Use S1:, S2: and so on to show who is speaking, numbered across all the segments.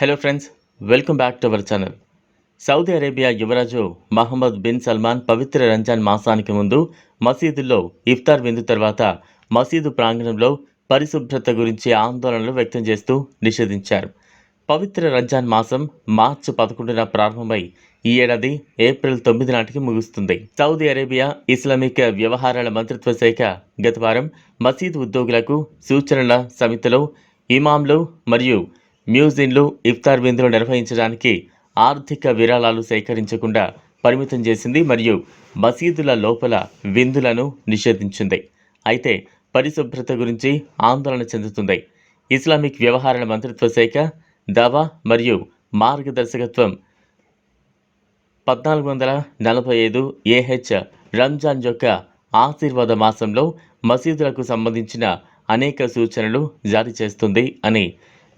S1: Hello friends welcome back to our channel Saudi Arabia యువరాజు Mohammed bin Salman పవిత్ర రంజాన్ మాసానికి ముందు మసీదుల్లో ఇఫ్తార్ విందు తర్వాత మసీదు ప్రాంగణంలో పరిశుభ్రత గురించి ఆందోళనలు వ్యక్తం చేస్తూ నిషేధించారు. పవిత్ర రంజాన్ మాసం మార్చి పదకొండున ప్రారంభమై ఈ ఏడాది ఏప్రిల్ తొమ్మిది నాటికి ముగుస్తుంది. సౌదీ అరేబియా ఇస్లామిక్ వ్యవహారాల మంత్రిత్వ శాఖ గత వారం మసీదు ఉద్యోగులకు సూచనల సమితిలో ఇమాంలు మరియు మ్యూజిన్లు ఇఫ్తార్ విందులు నిర్వహించడానికి ఆర్థిక విరాళాలు సేకరించకుండా పరిమితం చేసింది మరియు మసీదుల లోపల విందులను నిషేధించింది. అయితే పరిశుభ్రత గురించి ఆందోళన చెందుతుంది. ఇస్లామిక్ వ్యవహారాల మంత్రిత్వ శాఖ దావా మరియు మార్గదర్శకత్వం పద్నాలుగు వందల నలభై ఐదు ఏహెచ్ రంజాన్ యొక్క ఆశీర్వాద మాసంలో మసీదులకు సంబంధించిన అనేక సూచనలు జారీ చేస్తుంది అని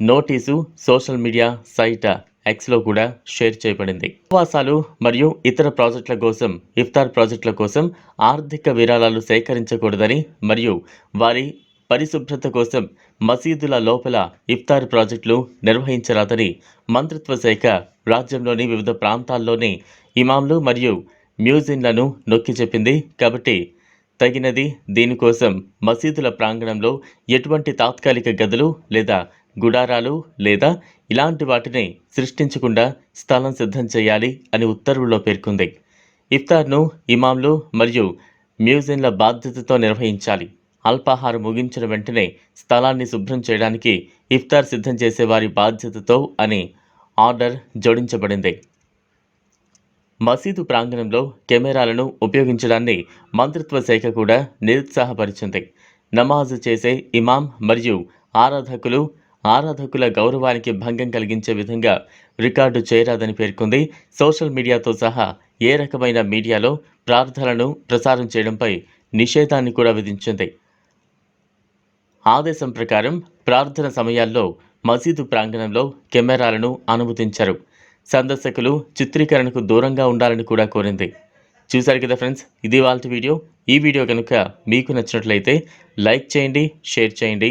S1: నోటీసు సోషల్ మీడియా సైట్ ఎక్స్లో కూడా షేర్ చేయబడింది. ఉపవాసాలు మరియు ఇతర ప్రాజెక్టుల కోసం ఇఫ్తార్ ప్రాజెక్టుల కోసం ఆర్థిక విరాళాలు సేకరించకూడదని మరియు వారి పరిశుభ్రత కోసం మసీదుల లోపల ఇఫ్తార్ ప్రాజెక్టులు నిర్వహించరాదని మంత్రిత్వ శాఖ రాజ్యంలోని వివిధ ప్రాంతాల్లోని ఇమాంలు మరియు మ్యూజియంలను నొక్కి చెప్పింది. కాబట్టి తగినది దీనికోసం మసీదుల ప్రాంగణంలో ఎటువంటి తాత్కాలిక గదులు లేదా గుడారాలు లేదా ఇలాంటి వాటిని సృష్టించకుండా స్థలం సిద్ధం చేయాలి అని ఉత్తర్వుల్లో పేర్కొంది. ఇఫ్తార్ను ఇమాంలు మరియు మ్యూజియంల బాధ్యతతో నిర్వహించాలి. అల్పాహారం ముగించిన వెంటనే స్థలాన్ని శుభ్రం చేయడానికి ఇఫ్తార్ సిద్ధం చేసే వారి బాధ్యతతో అని ఆర్డర్ జోడించబడింది. మసీదు ప్రాంగణంలో కెమెరాలను ఉపయోగించడాన్ని మంత్రిత్వ శాఖ కూడా నిరుత్సాహపరిచింది. నమాజ్ చేసే ఇమాం మరియు ఆరాధకులు ఆరాధకుల గౌరవానికి భంగం కలిగించే విధంగా రికార్డు చేయరాదని పేర్కొంది. సోషల్ మీడియాతో సహా ఏ రకమైన మీడియాలో ప్రార్థనలను ప్రసారం చేయడంపై నిషేధాన్ని కూడా విధించింది. ఆదేశం ప్రకారం ప్రార్థన సమయాల్లో మసీదు ప్రాంగణంలో కెమెరాలను అనుమతించారు. సందర్శకులు చిత్రీకరణకు దూరంగా ఉండాలని కూడా కోరింది. చూశారు కదా ఫ్రెండ్స్ ఇది వాళ్ళ వీడియో. ఈ వీడియో కనుక మీకు నచ్చినట్లయితే లైక్ చేయండి షేర్ చేయండి.